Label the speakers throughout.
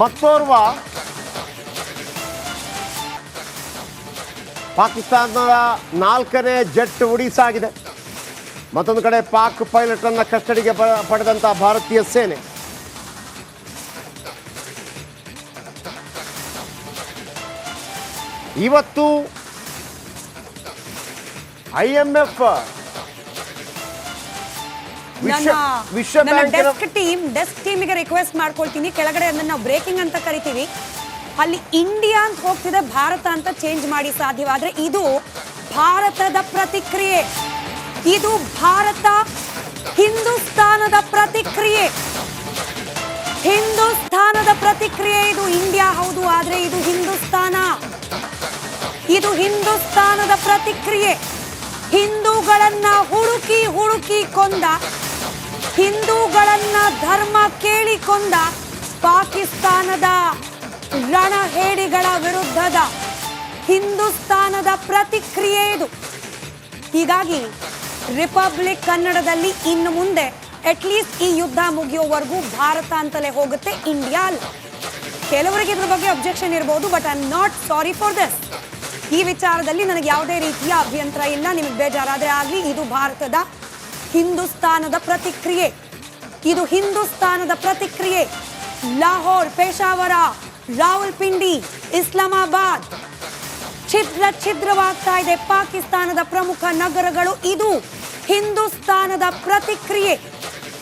Speaker 1: ಮತ್ತೋರ್ವ ಪಾಕಿಸ್ತಾನದ ನಾಲ್ಕನೇ ಜೆಟ್ ಉಡಿಸಾಗಿದೆ. ಮತ್ತೊಂದು ಕಡೆ ಪಾಕ್ ಪೈಲಟ್ ಅನ್ನ ಕಸ್ಟಡಿಗೆ ಪಡೆದಂಥ ಭಾರತೀಯ ಸೇನೆ. ಇವತ್ತು ಐ ಎಂ ಎಫ್ ವಿಶ್ವ ವಿಶ್ವ
Speaker 2: ಡೆಸ್ಕ್ ಟೀಮ್ ಡೆಸ್ಕ್ ಟೀಮಿಗೆ ರಿಕ್ವೆಸ್ಟ್ ಮಾಡ್ಕೊಳ್ತೀನಿ. ಕೆಳಗಡೆ ಅದನ್ನ ನಾವು ಬ್ರೇಕಿಂಗ್ ಅಂತ ಕರಿತೀವಿ. ಅಲ್ಲಿ ಇಂಡಿಯಾ ಅಂತ ಹೋಗ್ತಿದೆ ಭಾರತ ಅಂತ ಚೇಂಜ್ ಮಾಡಿ ಸಾಧ್ಯವಾದ್ರೆ ಇದು ಭಾರತದ ಪ್ರತಿಕ್ರಿಯೆ. ಇದು ಭಾರತ ಹಿಂದೂಸ್ತಾನದ ಪ್ರತಿಕ್ರಿಯೆ. ಹಿಂದೂಸ್ತಾನದ ಪ್ರತಿಕ್ರಿಯೆ ಇದು. ಇಂಡಿಯಾ ಹೌದು ಆದ್ರೆ ಇದು ಹಿಂದೂಸ್ತಾನ. ಇದು ಹಿಂದೂಸ್ತಾನದ ಪ್ರತಿಕ್ರಿಯೆ. ಹಿಂದೂಗಳನ್ನ ಹುಡುಕಿ ಹುಡುಕಿ ಕೊಂದ ಹಿಂದೂಗಳನ್ನ ಧರ್ಮ ಕೇಳಿಕೊಂಡ ಪಾಕಿಸ್ತಾನದ ರಣಹೇಡಿಗಳ ವಿರುದ್ಧದ ಹಿಂದೂಸ್ತಾನದ ಪ್ರತಿಕ್ರಿಯೆ ಇದು. ಹೀಗಾಗಿ ರಿಪಬ್ಲಿಕ್ ಕನ್ನಡದಲ್ಲಿ ಇನ್ನು ಮುಂದೆ ಅಟ್ಲೀಸ್ಟ್ ಈ ಯುದ್ಧ ಮುಗಿಯೋವರೆಗೂ ಭಾರತ ಅಂತಲೇ ಹೋಗುತ್ತೆ ಇಂಡಿಯಾ ಅಲ್ಲ. ಕೆಲವರಿಗೆ ಇದ್ರ ಬಗ್ಗೆ ಅಬ್ಜೆಕ್ಷನ್ ಇರಬಹುದು but I am not sorry for this ಈ ವಿಚಾರದಲ್ಲಿ ನನಗೆ ಯಾವುದೇ ರೀತಿಯ ಅಭ್ಯಂತರ ಇಲ್ಲ, ನಿಮಗೆ ಬೇಜಾರಾದರೆ ಆಗಲಿ, ಇದು ಭಾರತದ ಹಿಂದೂಸ್ತಾನದ ಪ್ರತಿಕ್ರಿಯೆ. ಇದು ಹಿಂದೂಸ್ತಾನದ ಪ್ರತಿಕ್ರಿಯೆ. ಲಾಹೋರ್ ಪೇಶಾವರ, ರಾವಲ್ಪಿಂಡಿ, ಇಸ್ಲಾಮಾಬಾದ್. ಛಿದ್ರ ಛಿದ್ರವಾಗ್ತಾ ಇದೆ ಪಾಕಿಸ್ತಾನದ ಪ್ರಮುಖ ನಗರಗಳು ಇದು. ಹಿಂದೂಸ್ತಾನದ ಪ್ರತಿಕ್ರಿಯೆ.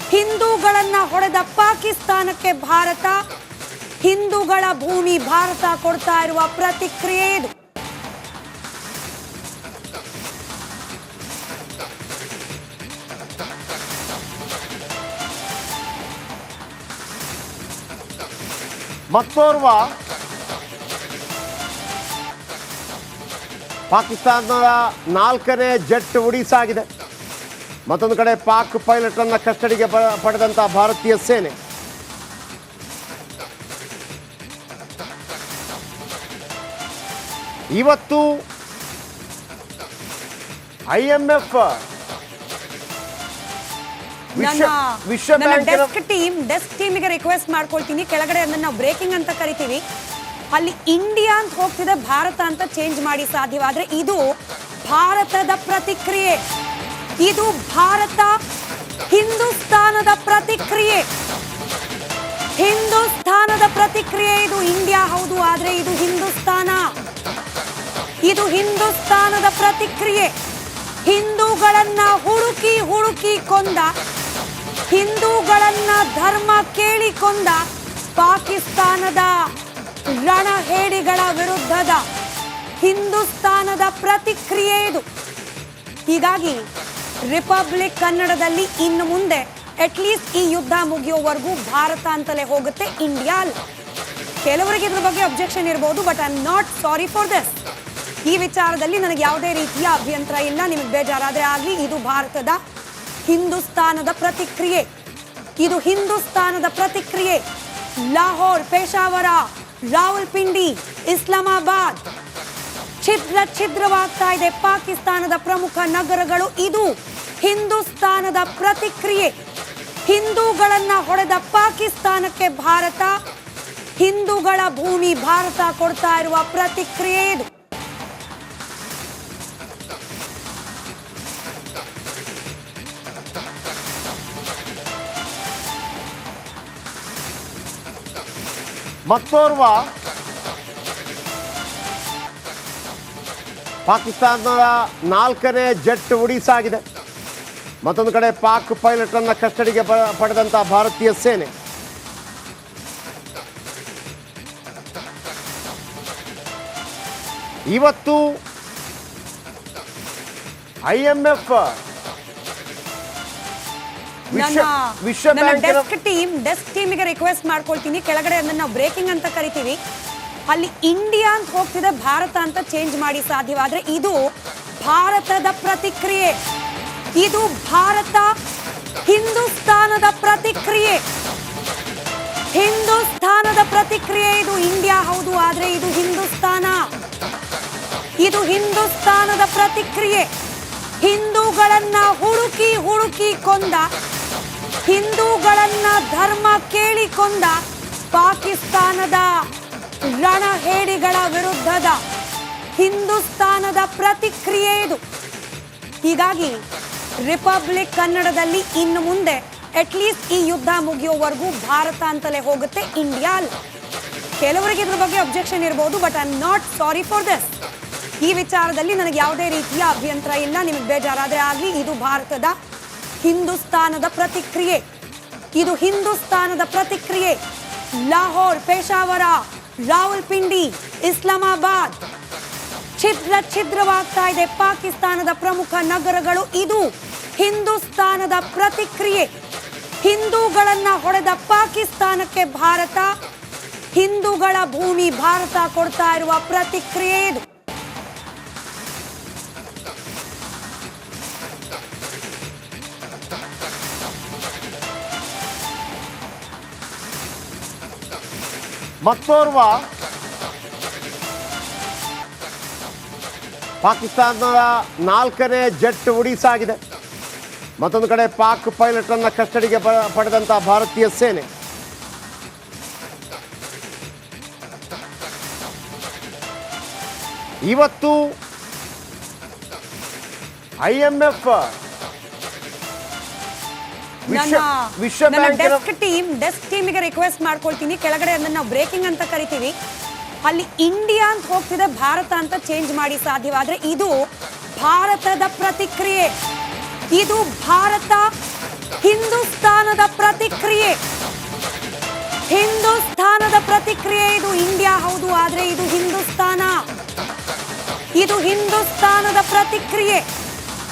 Speaker 2: ಹಿಂದೂಗಳನ್ನ ಹೊಡೆದ ಪಾಕಿಸ್ತಾನಕ್ಕೆ ಭಾರತ. ಹಿಂದೂಗಳ ಭೂಮಿ ಭಾರತ ಕೊಡ್ತಾ ಇರುವ ಪ್ರತಿಕ್ರಿಯೆ ಇದು.
Speaker 1: ಮತ್ತೋರ್ವ. ಪಾಕಿಸ್ತಾನದ ನಾಲ್ಕನೇ ಜೆಟ್ ಉಡಿಸಾಗಿದೆ. ಮತ್ತೊಂದು ಕಡೆ ಪಾಕ್ ಪೈಲಟ್ ಅನ್ನ ಕಸ್ಟಡಿಗೆ ಪಡೆದಂತ ಭಾರತೀಯ ಸೇನೆ. ಇವತ್ತು ಐ ಎಂ ಎಫ್
Speaker 2: ನನ್ನ
Speaker 1: ವಿಶ್ವ
Speaker 2: ಡೆಸ್ಕ್ ಟೀಮ್ ಡೆಸ್ಕ್ ಟೀಮಿಗೆ ರಿಕ್ವೆಸ್ಟ್ ಮಾಡ್ಕೊಳ್ತೀನಿ. ಕೆಳಗಡೆ ಅದನ್ನ ನಾವು ಬ್ರೇಕಿಂಗ್ ಅಂತ ಕರಿತೀವಿ. ಅಲ್ಲಿ ಇಂಡಿಯಾ ಅಂತ ಹೋಗ್ತಿದೆ ಭಾರತ ಅಂತ ಚೇಂಜ್ ಮಾಡಿ ಸಾಧ್ಯವಾದ್ರೆ ಇದು ಭಾರತದ ಪ್ರತಿಕ್ರಿಯೆ. ಇದು ಭಾರತ ಹಿಂದೂಸ್ತಾನದ ಪ್ರತಿಕ್ರಿಯೆ. ಹಿಂದೂಸ್ತಾನದ ಪ್ರತಿಕ್ರಿಯೆ ಇದು ಇಂಡಿಯಾ ಹೌದು ಆದ್ರೆ ಇದು ಹಿಂದೂಸ್ತಾನ. ಇದು ಹಿಂದೂಸ್ತಾನದ ಪ್ರತಿಕ್ರಿಯೆ. ಹಿಂದೂಗಳನ್ನ ಹುಡುಕಿ ಹುಡುಕಿ ಕೊಂದ ಹಿಂದೂಗಳನ್ನ ಧರ್ಮ ಕೇಳಿಕೊಂಡ ಪಾಕಿಸ್ತಾನದ ರಣಹೇಡಿಗಳ ವಿರುದ್ಧದ ಹಿಂದೂಸ್ತಾನದ ಪ್ರತಿಕ್ರಿಯೆ ಇದು. ಹೀಗಾಗಿ ರಿಪಬ್ಲಿಕ್ ಕನ್ನಡದಲ್ಲಿ ಇನ್ನು ಮುಂದೆ ಅಟ್ಲೀಸ್ಟ್ ಈ ಯುದ್ಧ ಮುಗಿಯೋವರೆಗೂ ಭಾರತ ಅಂತಲೇ ಹೋಗುತ್ತೆ ಇಂಡಿಯಾ ಕೆಲವರಿಗೆ ಇದ್ರ ಬಗ್ಗೆ ಅಬ್ಜೆಕ್ಷನ್ ಇರಬಹುದು but I am not sorry for this ಈ ವಿಚಾರದಲ್ಲಿ ನನಗೆ ಯಾವುದೇ ರೀತಿಯ ಅಭ್ಯಂತರ ಇಲ್ಲ, ನಿಮಗೆ ಬೇಜಾರಾದರೆ ಆಗಲಿ, ಇದು ಭಾರತದ ಹಿಂದೂಸ್ತಾನದ ಪ್ರತಿಕ್ರಿಯೆ. ಇದು ಹಿಂದೂಸ್ತಾನದ ಪ್ರತಿಕ್ರಿಯೆ. ಲಾಹೋರ್ ಪೇಶಾವರ ರಾವಲ್ಪಿಂಡಿ, ಇಸ್ಲಾಮಾಬಾದ್. ಛಿದ್ರ ಛಿದ್ರವಾಗ್ತಾ ಇದೆ. ಪಾಕಿಸ್ತಾನದ ಪ್ರಮುಖ ನಗರಗಳು ಇದು ಹಿಂದೂಸ್ತಾನದ ಪ್ರತಿಕ್ರಿಯೆ. ಹಿಂದೂಗಳನ್ನ ಹೊಡೆದ ಪಾಕಿಸ್ತಾನಕ್ಕೆ ಭಾರತ. ಹಿಂದೂಗಳ ಭೂಮಿ ಭಾರತ ಕೊಡ್ತಾ ಇರುವ ಪ್ರತಿಕ್ರಿಯೆ ಇದು.
Speaker 1: ಮತ್ತೋರ್ವ ಪಾಕಿಸ್ತಾನದ ನಾಲ್ಕನೇ ಜೆಟ್ ಉಡಿಸಾಗಿದೆ. ಮತ್ತೊಂದು ಕಡೆ ಪಾಕ್ ಪೈಲಟ್ ಅನ್ನ ಕಸ್ಟಡಿಗೆ ಪಡೆದಂತ ಭಾರತೀಯ ಸೇನೆ. ಇವತ್ತು ಐ ಎಂ ಎಫ್ ವಿಶ್ವ
Speaker 2: ಡೆಸ್ಕ್ ಟೀಮ್ ಡೆಸ್ಕ್ ಟೀಮಿಗೆ ರಿಕ್ವೆಸ್ಟ್ ಮಾಡ್ಕೊಳ್ತೀನಿ. ಕೆಳಗಡೆ ಅದನ್ನ ನಾವು ಬ್ರೇಕಿಂಗ್ ಅಂತ ಕರಿತೀವಿ. ಅಲ್ಲಿ ಇಂಡಿಯಾ ಅಂತ ಹೋಗ್ತಿದೆ ಭಾರತ ಅಂತ ಚೇಂಜ್ ಮಾಡಿ ಸಾಧ್ಯವಾದ್ರೆ ಇದು ಭಾರತದ ಪ್ರತಿಕ್ರಿಯೆ. ಇದು ಭಾರತ ಹಿಂದೂಸ್ತಾನದ ಪ್ರತಿಕ್ರಿಯೆ. ಹಿಂದೂಸ್ತಾನದ ಪ್ರತಿಕ್ರಿಯೆ ಇದು ಇಂಡಿಯಾ ಹೌದು ಆದ್ರೆ ಇದು ಹಿಂದೂಸ್ತಾನ. ಇದು ಹಿಂದೂಸ್ತಾನದ ಪ್ರತಿಕ್ರಿಯೆ. ಹಿಂದೂಗಳನ್ನ ಹುಡುಕಿ ಹುಡುಕಿ ಕೊಂದ ಹಿಂದೂಗಳನ್ನ ಧರ್ಮ ಕೇಳಿಕೊಂಡ ಪಾಕಿಸ್ತಾನದ ರಣಹೇಡಿಗಳ ವಿರುದ್ಧದ ಹಿಂದೂಸ್ತಾನದ ಪ್ರತಿಕ್ರಿಯೆ ಇದು. ಹೀಗಾಗಿ ರಿಪಬ್ಲಿಕ್ ಕನ್ನಡದಲ್ಲಿ ಇನ್ನು ಮುಂದೆ ಅಟ್ಲೀಸ್ಟ್ ಈ ಯುದ್ಧ ಮುಗಿಯೋವರೆಗೂ ಭಾರತ ಅಂತಲೇ ಹೋಗುತ್ತೆ ಇಂಡಿಯಾ ಕೆಲವರಿಗೆ ಇದ್ರ ಬಗ್ಗೆ ಅಬ್ಜೆಕ್ಷನ್ ಇರಬಹುದು but I not sorry for this ಈ ವಿಚಾರದಲ್ಲಿ ನನಗೆ ಯಾವುದೇ ರೀತಿಯ ಅಭ್ಯಂತರ ಇಲ್ಲ, ನಿಮಗೆ ಬೇಜಾರಾದರೆ ಆಗಲಿ, ಇದು ಭಾರತದ ಹಿಂದೂಸ್ತಾನದ ಪ್ರತಿಕ್ರಿಯೆ. ಇದು ಹಿಂದೂಸ್ತಾನದ ಪ್ರತಿಕ್ರಿಯೆ. ಲಾಹೋರ್ ಪೇಶಾವರ, ರಾವಲ್ಪಿಂಡಿ, ಇಸ್ಲಾಮಾಬಾದ್. ಛಿದ್ರ ಛಿದ್ರವಾಗ್ತಾ ಇದೆ ಪಾಕಿಸ್ತಾನದ ಪ್ರಮುಖ ನಗರಗಳು ಇದು. ಹಿಂದೂಸ್ತಾನದ ಪ್ರತಿಕ್ರಿಯೆ. ಹಿಂದೂಗಳನ್ನ ಹೊಡೆದ ಪಾಕಿಸ್ತಾನಕ್ಕೆ ಭಾರತ. ಹಿಂದೂಗಳ ಭೂಮಿ ಭಾರತ ಕೊಡ್ತಾ ಇರುವ ಪ್ರತಿಕ್ರಿಯೆ ಇದು.
Speaker 1: ಮತ್ತೋರ್ವ. ಪಾಕಿಸ್ತಾನದ ನಾಲ್ಕನೇ ಜೆಟ್ ಉಡಿಸಾಗಿದೆ. ಮತ್ತೊಂದು ಕಡೆ ಪಾಕ್ ಪೈಲಟ್ ಅನ್ನ ಕಸ್ಟಡಿಗೆ ಪಡೆದಂಥ ಭಾರತೀಯ ಸೇನೆ. ಇವತ್ತು ಐ ಎಂ ಎಫ್
Speaker 2: ನನ್ನ ನನ್ನ ಡೆಸ್ಕ್ ಟೀಮ್ ಡೆಸ್ಕ್ ಟೀಮಿಗೆ ರಿಕ್ವೆಸ್ಟ್ ಮಾಡ್ಕೊಳ್ತೀನಿ. ಕೆಳಗಡೆ ಅದನ್ನ ನಾವು ಬ್ರೇಕಿಂಗ್ ಅಂತ ಕರಿತೀವಿ. ಅಲ್ಲಿ ಇಂಡಿಯಾ ಅಂತ ಹೋಗ್ತಿದೆ ಭಾರತ ಅಂತ ಚೇಂಜ್ ಮಾಡಿ ಸಾಧ್ಯವಾದ್ರೆ ಇದು ಭಾರತದ ಪ್ರತಿಕ್ರಿಯೆ. ಇದು ಭಾರತ ಹಿಂದೂಸ್ತಾನದ ಪ್ರತಿಕ್ರಿಯೆ. ಹಿಂದೂಸ್ತಾನದ ಪ್ರತಿಕ್ರಿಯೆ ಇದು ಇಂಡಿಯಾ ಹೌದು ಆದ್ರೆ ಇದು ಹಿಂದೂಸ್ತಾನ. ಇದು ಹಿಂದೂಸ್ತಾನದ ಪ್ರತಿಕ್ರಿಯೆ.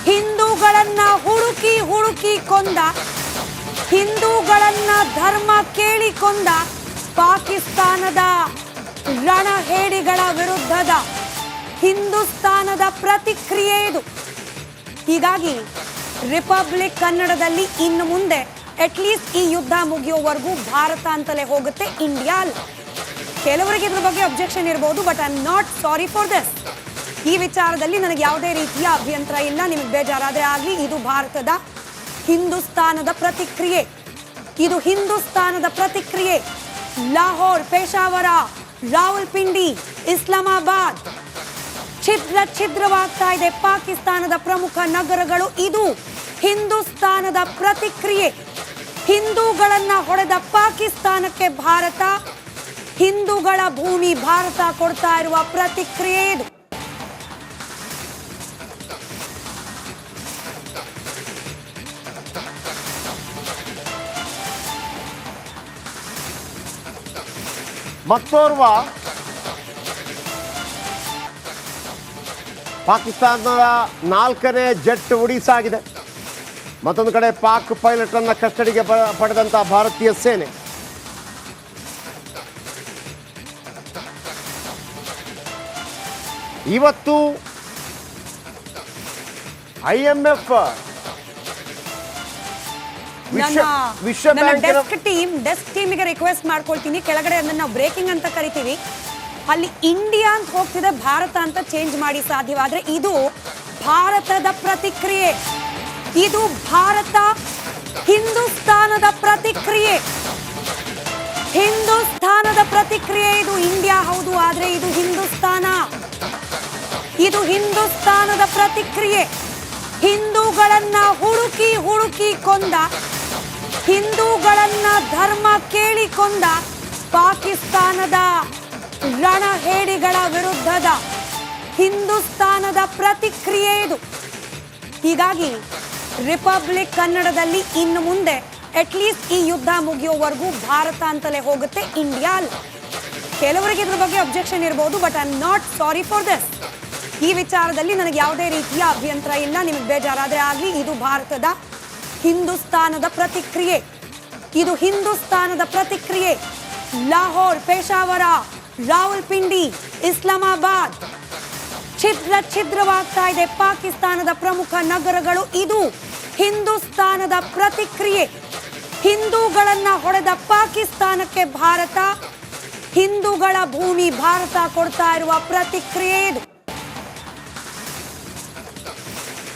Speaker 2: ಹಿಂದೂಗಳನ್ನ ಹುಡುಕಿ ಹುಡುಕಿ ಕೊಂದ ಹಿಂದೂಗಳನ್ನ ಧರ್ಮ ಕೇಳಿಕೊಂಡ ಪಾಕಿಸ್ತಾನದ ರಣಹೇಡಿಗಳ ವಿರುದ್ಧದ ಹಿಂದೂಸ್ತಾನದ ಪ್ರತಿಕ್ರಿಯೆ ಇದು. ಹೀಗಾಗಿ ರಿಪಬ್ಲಿಕ್ ಕನ್ನಡದಲ್ಲಿ ಇನ್ನು ಮುಂದೆ ಅಟ್ಲೀಸ್ಟ್ ಈ ಯುದ್ಧ ಮುಗಿಯೋವರೆಗೂ ಭಾರತ ಅಂತಲೇ ಹೋಗುತ್ತೆ ಇಂಡಿಯಾ ಅಲ್ಲ. ಕೆಲವರಿಗೆ ಇದ್ರ ಬಗ್ಗೆ ಅಬ್ಜೆಕ್ಷನ್ ಇರಬಹುದು but I am not sorry for this ಈ ವಿಚಾರದಲ್ಲಿ ನನಗೆ ಯಾವುದೇ ರೀತಿಯ ಅಭ್ಯಂತರ ಇಲ್ಲ, ನಿಮಗೆ ಬೇಜಾರಾದ್ರೆ ಆಗಲಿ, ಇದು ಭಾರತದ ಹಿಂದೂಸ್ತಾನದ ಪ್ರತಿಕ್ರಿಯೆ. ಇದು ಹಿಂದೂಸ್ತಾನದ ಪ್ರತಿಕ್ರಿಯೆ. ಲಾಹೋರ್ ಪೇಶಾವರ ರಾವಲ್ಪಿಂಡಿ, ಇಸ್ಲಾಮಾಬಾದ್. ಛಿದ್ರ ಛಿದ್ರವಾಗ್ತಾ ಇದೆ ಪಾಕಿಸ್ತಾನದ ಪ್ರಮುಖ ನಗರಗಳು ಇದು. ಹಿಂದೂಸ್ತಾನದ ಪ್ರತಿಕ್ರಿಯೆ. ಹಿಂದೂಗಳನ್ನ ಹೊಡೆದ ಪಾಕಿಸ್ತಾನಕ್ಕೆ ಭಾರತ. ಹಿಂದೂಗಳ ಭೂಮಿ ಭಾರತ ಕೊಡ್ತಾ ಇರುವ ಪ್ರತಿಕ್ರಿಯೆ ಇದು.
Speaker 1: ಮತ್ತೋರ್ವ. ಪಾಕಿಸ್ತಾನದ ನಾಲ್ಕನೇ ಜೆಟ್ ಉಡಿಸಾಗಿದೆ. ಮತ್ತೊಂದು ಕಡೆ ಪಾಕ್ ಪೈಲಟ್ ಅನ್ನ ಕಸ್ಟಡಿಗೆ ಪಡೆದಂತಹ ಪಡೆದಂತ ಭಾರತೀಯ ಸೇನೆ. ಇವತ್ತು ಐ ಎಂ ಎಫ್
Speaker 2: ನನ್ನ ನನ್ನ ಡೆಸ್ಕ್ ಟೀಮ್ ಡೆಸ್ಕ್ ಟೀಮಿಗೆ ರಿಕ್ವೆಸ್ಟ್ ಮಾಡ್ಕೊಳ್ತೀನಿ. ಕೆಳಗಡೆ ಅದನ್ನ ನಾವು ಬ್ರೇಕಿಂಗ್ ಅಂತ ಕರಿತೀವಿ. ಅಲ್ಲಿ ಇಂಡಿಯಾ ಅಂತ ಹೋಗ್ತಿದೆ ಭಾರತ ಅಂತ ಚೇಂಜ್ ಮಾಡಿ ಸಾಧ್ಯವಾದ್ರೆ ಇದು ಭಾರತದ ಪ್ರತಿಕ್ರಿಯೆ. ಇದು ಭಾರತ ಹಿಂದೂಸ್ತಾನದ ಪ್ರತಿಕ್ರಿಯೆ. ಹಿಂದೂಸ್ತಾನದ ಪ್ರತಿಕ್ರಿಯೆ ಇದು ಇಂಡಿಯಾ ಹೌದು ಆದ್ರೆ ಇದು ಹಿಂದೂಸ್ತಾನ. ಇದು ಹಿಂದೂಸ್ತಾನದ ಪ್ರತಿಕ್ರಿಯೆ. ಹಿಂದೂಗಳನ್ನ ಹುಡುಕಿ ಹುಡುಕಿ ಕೊಂದ ಹಿಂದೂಗಳನ್ನ ಧರ್ಮ ಕೇಳಿಕೊಂಡ ಪಾಕಿಸ್ತಾನದ ರಣಹೇಡಿಗಳ ವಿರುದ್ಧದ ಹಿಂದೂಸ್ತಾನದ ಪ್ರತಿಕ್ರಿಯೆ ಇದು. ಹೀಗಾಗಿ ರಿಪಬ್ಲಿಕ್ ಕನ್ನಡದಲ್ಲಿ ಇನ್ನು ಮುಂದೆ ಅಟ್ಲೀಸ್ಟ್ ಈ ಯುದ್ಧ ಮುಗಿಯೋವರೆಗೂ ಭಾರತ ಅಂತಲೇ ಹೋಗುತ್ತೆ ಇಂಡಿಯಾ ಕೆಲವರಿಗೆ ಇದ್ರ ಬಗ್ಗೆ ಅಬ್ಜೆಕ್ಷನ್ ಇರಬಹುದು but I am not sorry for this ಈ ವಿಚಾರದಲ್ಲಿ ನನಗೆ ಯಾವುದೇ ರೀತಿಯ ಅಭ್ಯಂತರ ಇಲ್ಲ, ನಿಮಗೆ ಬೇಜಾರಾದರೆ ಆಗಲಿ, ಇದು ಭಾರತದ ಹಿಂದೂಸ್ತಾನದ ಪ್ರತಿಕ್ರಿಯೆ. ಇದು ಹಿಂದೂಸ್ತಾನದ ಪ್ರತಿಕ್ರಿಯೆ. ಲಾಹೋರ್ ಪೇಶಾವರ ರಾವಲ್ಪಿಂಡಿ ಇಸ್ಲಾಮಾಬಾದ್. ಛಿದ್ರ ಛಿದ್ರವಾಗ್ತಾ ಇದೆ ಪಾಕಿಸ್ತಾನದ ಪ್ರಮುಖ ನಗರಗಳು ಇದು. ಹಿಂದೂಸ್ತಾನದ ಪ್ರತಿಕ್ರಿಯೆ. ಹಿಂದೂಗಳನ್ನ ಹೊಡೆದ ಪಾಕಿಸ್ತಾನಕ್ಕೆ ಭಾರತ. ಹಿಂದೂಗಳ ಭೂಮಿ ಭಾರತ ಕೊಡ್ತಾ ಇರುವ ಪ್ರತಿಕ್ರಿಯೆ ಇದು.